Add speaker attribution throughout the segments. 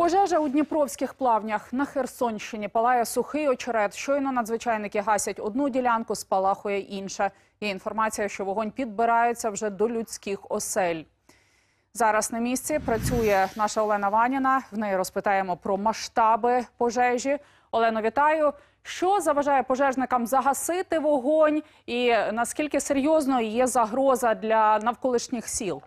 Speaker 1: Пожежа у Дніпровських плавнях на Херсонщині палає сухий очерет. Щойно надзвичайники гасять одну ділянку, спалахує інша. Є інформація, що вогонь підбирається вже до людських осель. Зараз на місці працює наша Олена Ваніна. В неї розпитаємо про масштаби пожежі. Олено, вітаю. Що заважає пожежникам загасити вогонь, і наскільки серйозно є загроза для навколишніх сіл?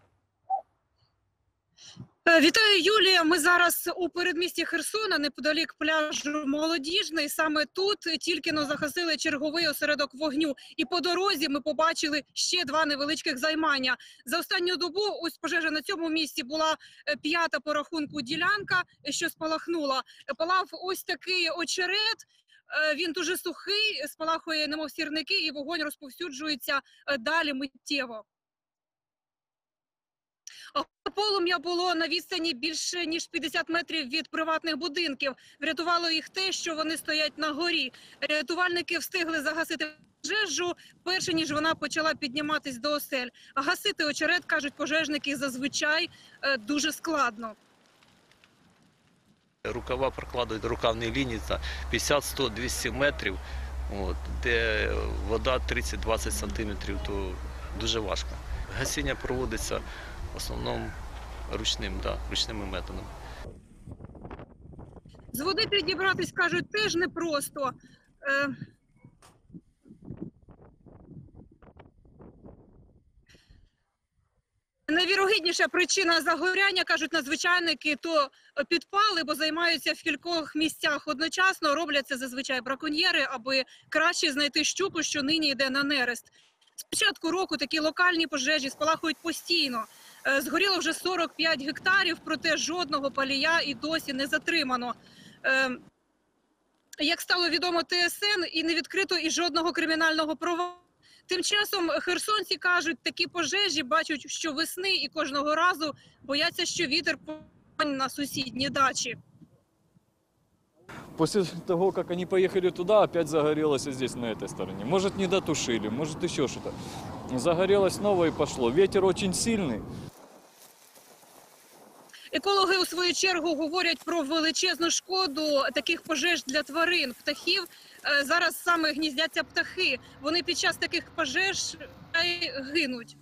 Speaker 2: Е, Вітаю, Юлія. Ми зараз у передмісті Херсона, неподалік пляжу Молодіжний. Саме тут тільки но загасили черговий осередок вогню. І по дорозі ми побачили ще два невеличких займання. За останню добу ось пожежа на цьому місці була е, п'ята по рахунку ділянка, е, що спалахнула. Палав ось такий очерет. Він дуже сухий, спалахує немов сірники, і вогонь розповсюджується далі миттєво. Полум'я було на відстані більше ніж 50 метрів від приватних будинків. Врятувало їх те, що вони стоять на горі. Рятувальники встигли загасити пожежу, перше ніж вона почала підніматись до осель. А гасити очерет кажуть пожежники зазвичай е, дуже складно.
Speaker 3: Рукава прокладують рукавні лінії це 50, 100, 200 метрів, от, де вода 30-20 сантиметрів, то дуже важко. Гасіння проводиться в основному ручним, да, ручними методами.
Speaker 2: З води підібратись кажуть теж непросто. Е, Найвірогідніша причина загоряння, кажуть надзвичайники, то підпали, бо займаються в кількох місцях одночасно. Роблять це зазвичай браконьєри, аби краще знайти щуку, що нині йде на нерест. З початку року такі локальні пожежі спалахують постійно. Е, Згоріло вже 45 гектарів, проте жодного палія і досі не затримано. Е, Як стало відомо ТСН, і не відкрито і жодного кримінального провадження. Тим часом херсонці кажуть, такі пожежі бачать щовесни і кожного разу бояться, що вітер на сусідні дачі.
Speaker 4: После того, как они поехали туда, опять загорелось и здесь, на этой стороне. Может, не дотушили, может, еще что-то. Загорелось снова и пошло. Ветер очень сильный.
Speaker 2: Екологи у свою чергу говорять про величезну шкоду таких пожеж для тварин, птахів. Е, Зараз саме гніздяться птахи. Вони під час таких пожеж гинуть.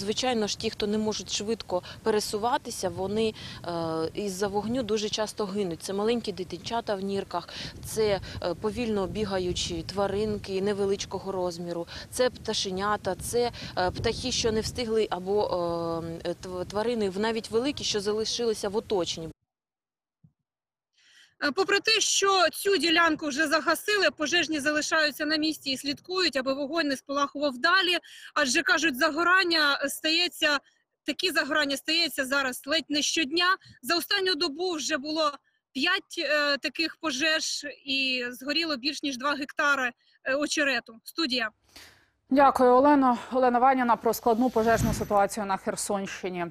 Speaker 5: Звичайно ж, ті, хто не можуть швидко пересуватися, вони е, із-за вогню дуже часто гинуть. Це маленькі дитинчата в нірках, це е, повільно бігаючі тваринки невеличкого розміру, це пташенята, це е, птахи, що не встигли, або тв- тварини навіть великі, що залишилися в оточенні.
Speaker 2: Е, Попри те, що цю ділянку вже загасили, пожежні залишаються на місці і слідкують, аби вогонь не спалахував далі. Адже кажуть, загорання стається такі загорання стається зараз ледь не щодня. За останню добу вже було п'ять е, таких пожеж, і згоріло більш ніж 2 гектари е, очерету. Студія.
Speaker 1: Дякую, Олено. Олена Ваніна про складну пожежну ситуацію на Херсонщині.